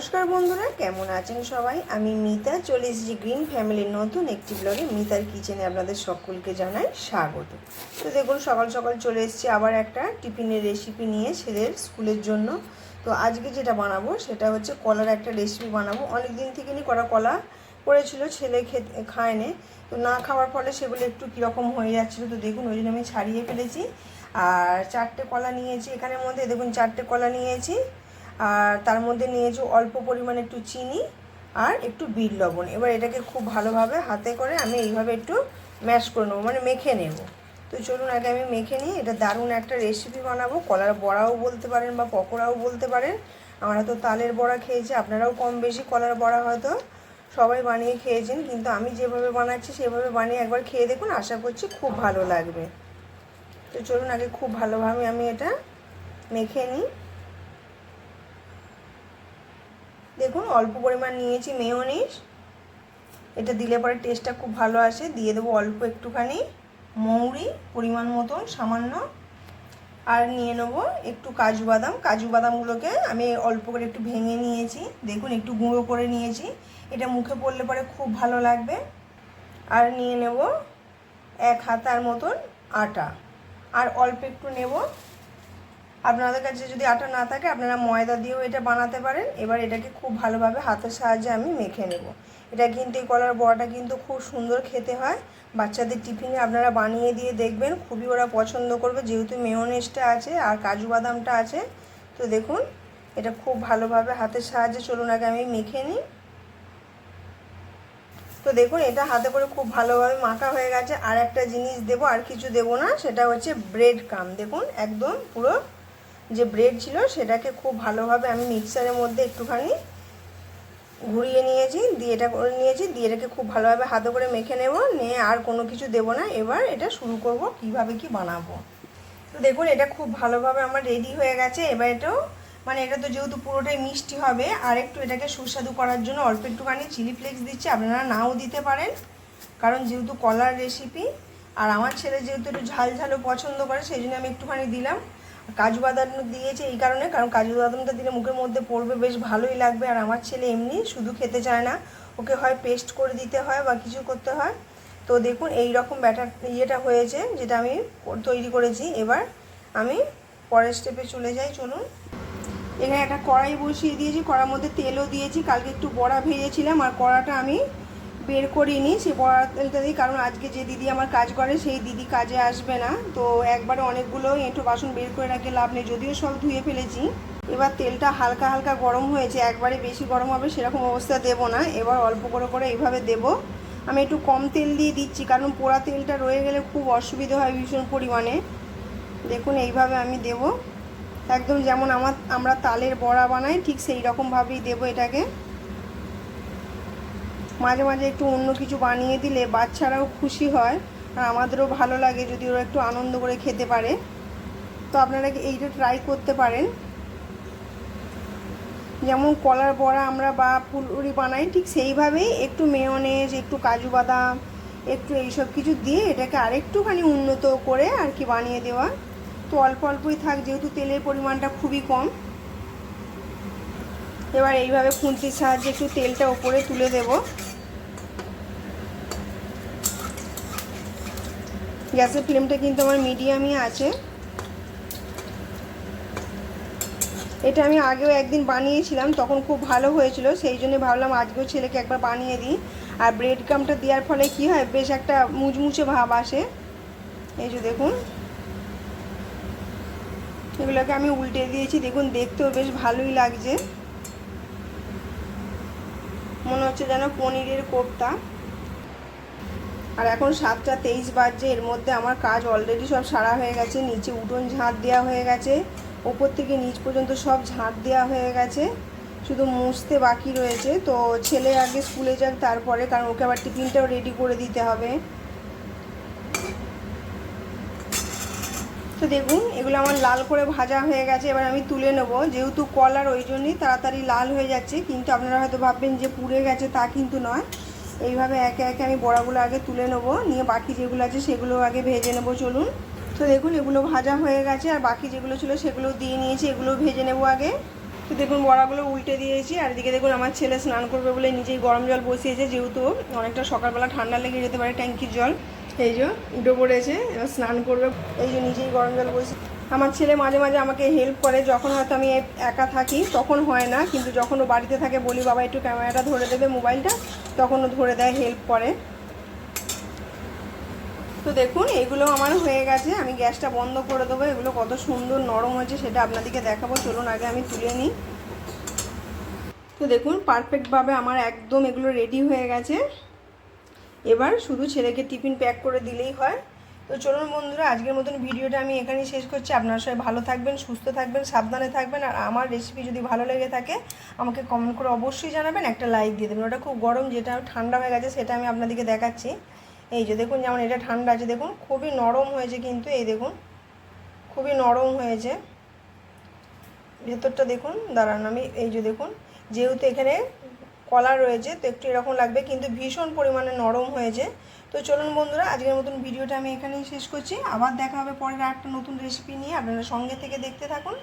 নমস্কার বন্ধুরা, কেমন আছেন সবাই? আমি মিতা, চলে এসেছি গ্রিন ফ্যামিলির নতুন একটি ব্লগে মিতার কিচেনে আপনাদের সকলকে জানাই স্বাগত। তো দেখুন, সকাল সকাল চলে এসেছি আবার একটা টিফিনের রেসিপি নিয়ে ছেলের স্কুলের জন্য। তো আজকে যেটা বানাবো, সেটা হচ্ছে কলার একটা রেসিপি বানাবো। অনেক দিন থেকে নি করা কলা পড়েছিল, ছেলে খেতে, খায়নি। তো না খাওয়ার ফলে সেগুলো একটু কীরকম হয়ে যাচ্ছিল, তো দেখুন, ওই জন্য আমি ছাড়িয়ে ফেলেছি। আর চারটে কলা নিয়েছি, এখানের মধ্যে দেখুন, চারটে কলা নিয়েছি। আর তার মধ্যে নিয়েছি অল্প পরিমাণে একটু চিনি আর একটু বিট লবণ। এবার এটাকে খুব ভালোভাবে হাতে করে আমি এইভাবে একটু ম্যাশ করে নেব মানে মেখে নেব। তো চলুন আগে আমি মেখে নিই, এটা দারুণ একটা রেসিপি বানাবো। কলার বড়াও বলতে পারেন বা পকোড়াও বলতে পারেন। আমরা তো তালের বড়া খেয়েছি, আপনারাও কম বেশি কলার বড়া হয়তো সবাই বানিয়ে খেয়েছেন, কিন্তু আমি যেভাবে বানাচ্ছি সেভাবে বানিয়ে একবার খেয়ে দেখুন, আশা করছি খুব ভালো লাগবে। তো চলুন আগে খুব ভালোভাবে আমি এটা মেখে নিই। দেখুন, অল্প পরিমাণ নিয়েছি মেয়োনিজ। এটা দিলে পরে টেস্টটা খুব ভালো আসে। দিয়ে দেবো অল্প একটুখানি মৌরি, পরিমাণ মতন সামান্য। আর নিয়ে নেব একটু কাজু বাদাম। কাজু বাদামগুলোকে আমি অল্প করে একটু ভেঙে নিয়েছি। দেখুন, একটু গুঁড়ো করে নিয়েছি। এটা মুখে পড়লে পরে খুব ভালো লাগবে। আর নিয়ে নেব এক হাতার মতন আটা। আর অল্প একটু নেব আপনাদের কাছে যদি আটা না থাকে, আপনারা ময়দা দিয়েও এটা বানাতে পারেন। এবার এটাকে খুব ভালোভাবে হাতের সাহায্যে আমি মেখে নেব। এটা কিন্তু এই কলার বড়াটা কিন্তু খুব সুন্দর খেতে হয়। বাচ্চাদের টিফিনে আপনারা বানিয়ে দিয়ে দেখবেন, খুবই ওরা পছন্দ করবে। যেহেতু মেয়নেসটা আছে আর কাজু বাদামটা আছে, তো দেখুন, এটা খুব ভালোভাবে হাতের সাহায্যে চলুন, আগে আমি মেখে নিই। তো দেখুন, এটা হাতে করে খুব ভালোভাবে মাখা হয়ে গেছে। আর একটা জিনিস দেবো, আর কিছু দেবো না, সেটা হচ্ছে ব্রেড কাম দেখুন, একদম পুরো যে ব্রেড ছিল সেটাকে খুব ভালোভাবে আমি মিক্সারের মধ্যে একটুখানি ঘুরিয়ে নিয়েছি, দিয়ে এটা করে নিয়েছি, দিয়ে এটাকে খুব ভালোভাবে হাতে করে মেখে নেব, নিয়ে আর কোনো কিছু দেব না। এবার এটা শুরু করব, কীভাবে কি বানাবো। তো দেখুন, এটা খুব ভালোভাবে আমার রেডি হয়ে গেছে। এবার এটাও মানে এটা তো যেহেতু পুরোটাই মিষ্টি হবে, আর একটু এটাকে সুস্বাদু করার জন্য অল্প একটুখানি চিলি ফ্লেক্স দিচ্ছি। আপনারা নাও দিতে পারেন, কারণ যেহেতু কলার রেসিপি আর আমার ছেলে যেহেতু একটু ঝাল ঝালও পছন্দ করে, সেই জন্য আমি একটুখানি দিলাম। কাজু বাদাম দিয়েছে এই কারণে, কারণ কাজু বাদামটা দিলে মুখের মধ্যে পড়বে, বেশ ভালোই লাগবে। আর আমার ছেলে এমনি শুধু খেতে চায় না, ওকে হয় পেস্ট করে দিতে হয় বা কিছু করতে হয়। তো দেখুন এই রকম ব্যাটার ইয়েটা হয়েছে, যেটা আমি তৈরি করেছি। এবার আমি পরের স্টেপে চলে যাই, চলুন। এখানে একটা কড়াই বসিয়ে দিয়েছি, কড়ার মধ্যে তেলও দিয়েছি। কালকে একটু বড়া ভেজেছিলাম, আর কড়াটা আমি বের করিনি, সে বড়া তেলটা দিই, কারণ আজকে যে দিদি আমার কাজ করে, সেই দিদি কাজে আসবে না। তো একবারে অনেকগুলো একটু বাসন বের করে রাখলে লাভ নেই, যদিও সব ধুয়ে ফেলেছি। এবার তেলটা হালকা হালকা গরম হয়েছে, একবারে বেশি গরম হবে সেরকম অবস্থা দেবো না, এবার অল্প করে করে এইভাবে দেব। আমি একটু কম তেল দিয়ে দিচ্ছি, কারণ পোড়া তেলটা রয়ে গেলে খুব অসুবিধা হয় ভীষণ পরিমাণে। দেখুন, এইভাবে আমি দেব। একদম যেমন আমার, আমরা তালের বড়া বানাই, ঠিক সেই রকমভাবেই দেবো এটাকে। মাঝে মাঝে একটু অন্য কিছু বানিয়ে দিলে বাচ্চারাও খুশি হয়, আর আমাদেরও ভালো লাগে যদি ওরা একটু আনন্দ করে খেতে পারে। তো আপনারা এইটা ট্রাই করতে পারেন। যেমন কলার বড়া আমরা বা ফুলুরি বানাই, ঠিক সেইভাবেই একটু মেয়নেজ একটু কাজু বাদাম, একটু এইসব কিছু দিয়ে এটাকে আরেকটুখানি উন্নত করে আর কি বানিয়ে দেওয়া। তো অল্প অল্পই থাক, যেহেতু তেলের পরিমাণটা খুবই কম। এবার এইভাবে খুন্তির সাহায্যে একটু তেলটা ওপরে তুলে দেবো। গ্যাসের ফ্লেমটা কিন্তু আমার মিডিয়ামই আছে। এটা আমি আগেও একদিন বানিয়েছিলাম, তখন খুব ভালো হয়েছিল, সেই জন্য ভাবলাম আজকেও ছেলেকে একবার বানিয়ে দিই। আর ব্রেড কামটা দেওয়ার ফলে কি হয়, বেশ একটা মুচমুচে ভাব আসে। এই যে দেখুন। এগুলোকে আমি উল্টে দিয়েছি, দেখুন দেখতেও বেশ ভালোই লাগছে। মনে হচ্ছে যেন পনিরের কোপ্তা। আর এখন সাতটা তেইশ বাজছে, এর মধ্যে আমার কাজ অলরেডি সব সারা হয়ে গেছে, নিচে উঠোন ঝাঁট দেওয়া হয়ে গেছে, ওপর থেকে নিচ পর্যন্ত সব ঝাঁট দেওয়া হয়ে গেছে, শুধু মুছতে বাকি রয়েছে, তো ছেলে আগে স্কুলে যাক তারপরে, কারণ ওকে আবার টিফিনটাও রেডি করে দিতে হবে। তো দেখুন, এগুলো আমার লাল করে ভাজা হয়ে গেছে, এবার আমি তুলে নেব, যেহেতু কলার ওই জন্যই তাড়াতাড়ি লাল হয়ে যাচ্ছে, কিন্তু আপনারা হয়তো ভাববেন যে পুড়ে গেছে তা কিন্তু নয়। এইভাবে একে একে আমি বড়াগুলো আগে তুলে নেব, নিয়ে বাকি যেগুলো আছে সেগুলো আগে ভেজে নেব চলুন। তো দেখুন এগুলো ভাজা হয়ে গেছে, আর বাকি যেগুলো ছিল সেগুলো দিয়ে নিয়েছি এগুলো ভেজে নেব আগে। তো দেখুন বড়াগুলো উল্টে দিয়েছি, আর এদিকে দেখুন আমার ছেলে স্নান করবে বলে নিজেই গরম জল বসিয়েছে, যেহেতু অনেকটা সকালবেলা ঠান্ডা লেগে যেতে পারে ট্যাঙ্কির জল। এই যে উঠে পড়েছে, এবার স্নান করবে। এই যে নিজেই গরম জল বসে আমার ছেলে মাঝে মাঝে আমাকে হেল্প করে, যখন হয়তো আমি একা থাকি, তখন হয় না, কিন্তু যখন ও বাড়িতে থাকে, বলি, বাবা, একটু ক্যামেরাটা ধরে দেবে মোবাইলটা তখন ও ধরে দেয় হেল্প করে। তো দেখুন, এগুলো আমার হয়ে গেছে। আমি গ্যাসটা বন্ধ করে দেবো। এগুলো কত সুন্দর নরম হয়েছে, সেটা আপনাদেরকে দেখাবো। চলুন, আগে আমি তুলে নিই। তো দেখুন পারফেক্টভাবে আমার একদম এগুলো রেডি হয়ে গেছে। এবার শুধু ছেলেকে টিফিন প্যাক করে দিলেই হয়। তো চলুন বন্ধুরা, আজকের মতন ভিডিওটা আমি এখানেই শেষ করছি। আপনারা সবাই ভালো থাকবেন, সুস্থ থাকবেন, সাবধানে থাকবেন, আর আমার রেসিপি যদি ভালো লেগে থাকে, আমাকে কমেন্ট করে অবশ্যই জানাবেন, একটা লাইক দিয়ে দেবেন। ওটা খুব গরম, যেটা ঠান্ডা হয়ে গেছে, সেটা আমি আপনাদেরকে দেখাচ্ছি। এই যে দেখুন, যেমন এটা ঠান্ডা আছে, দেখুন, খুবই নরম হয়েছে কিন্তু এই দেখুন, খুবই নরম হয়েছে। ভেতরটা দেখুন, দাঁড়ান আমি, এই যে দেখুন, যেহেতু এখানে কলা রয়েছে, তো একটু এরকম লাগবে, কিন্তু ভীষণ পরিমাণে নরম হয়েছে। তো চলুন বন্ধুরা, আজকের মতন ভিডিওটা আমি এখানেই শেষ করছি। আবার দেখা হবে পরের একটা নতুন রেসিপি নিয়ে। আপনারা সঙ্গে থেকে দেখতে থাকুন।